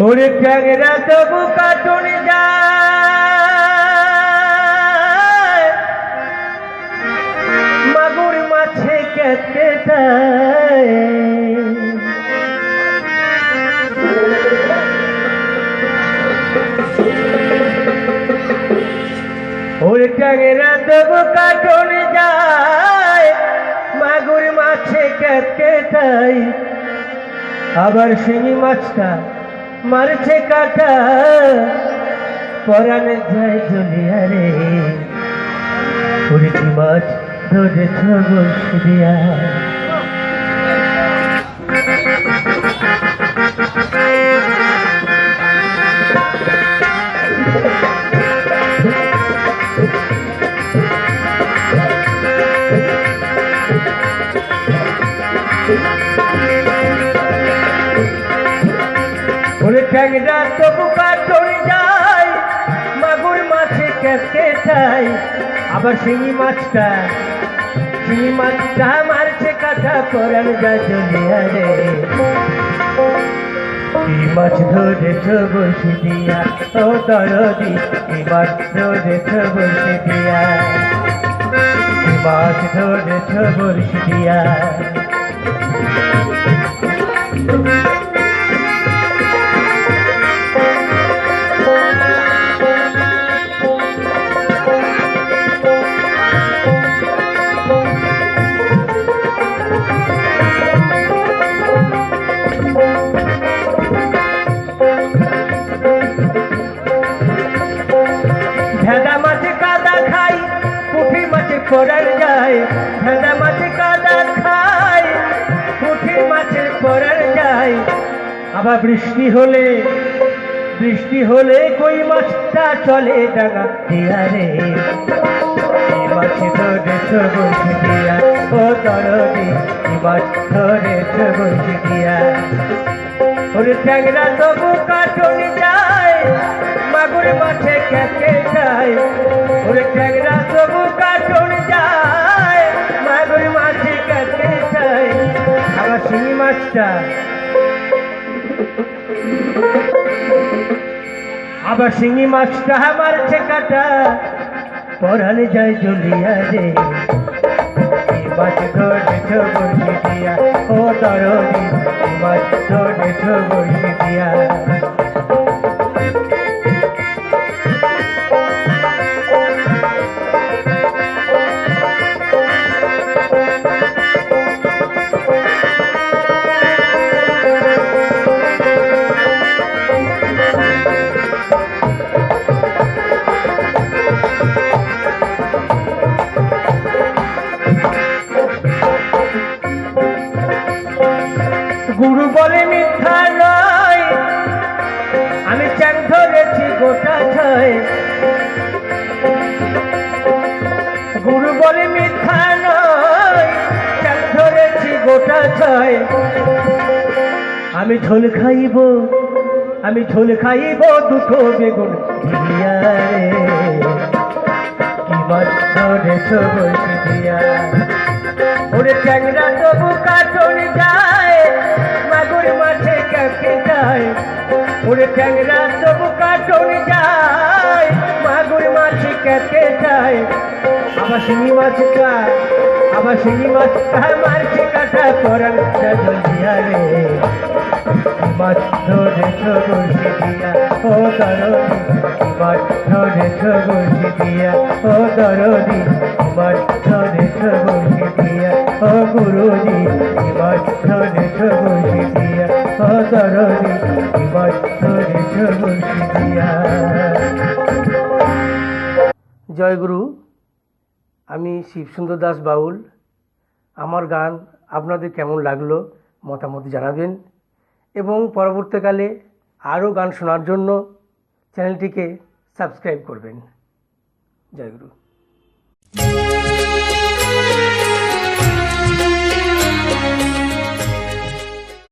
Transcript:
ওরে ট্যাংরা তবু কাটুন যায়। মাগুর মাছে কেটে ওরে ট্যাংরা তবু কাটুন যায়। মাগুর মাছে কেটে আবার শিঙি মাছটা মারছে কাটা পরানে যায় জ্বলিয়া রে পুরীটি মাছ ধরেছ বসিয়া ওরে ট্যাংরা তবু কাটড়ি যায়? মাগুর মাছে কেটে যায় আবার শিঙি মাছটা শিঙি মাছটা মারছে কাটা পরান যা চলিয়া রে। কি মাছ ধরেছ বসে দিয়া ও দরদি, কি মাছ ধরেছ বসে দিয়া মাছ ধরেছ বসে দিয়া আবার বৃষ্টি হলে বৃষ্টি হলে কই মাছটা চলে ডাঙা দিয়ারে এই মাছে ধরেছ বসে দিয়া ও এই মাছ ধরেছ বসে দিয়া ওরে ট্যাংরা তবু কাটনি যায়, মাগুর মাছে কেটে যায়। ওরে ট্যাংরা তবু কাটনি যায়, মাগুর মাছে কেটে যায়। আবার শিঙি মাছটা আবার শিঙি মাছটা মারছে কাটা পড়ালে যায় জলিয়া রে মাছ ধরেছ আমি চ্যাং ধরেছি গোটা ছয়। গুরু বলে মিথ্যা নয়, চ্যাং ধরেছি গোটা ছয়। আমি ঝোল খাইব, আমি ঝোল খাইব দুটো বেগুন ওরে ট্যাংরা তবু কাটন যায় ট্যাংরা তবু কাটন যায়, মাগুর মাছে কাকে যায়। আবার শিঙি মাছটা আবার শিঙি মাছটা মারছে কাটা করার দিয়া রে মাছ ধরেছ বসে দিয়া ও দরদি, মাছ ধরেছ বসে দিয়া ও দরদি, মাছ ধরেছ বসে দিয়া জয় গুরু, আমি শিবসুন্দর দাস বাউল। আমার গান আপনাদের কেমন লাগল মতামত জানাবেন এবং পরবর্তীকালে আরও গান শোনার জন্য চ্যানেলটিকে সাবস্ক্রাইব করবেন। জয় গুরু।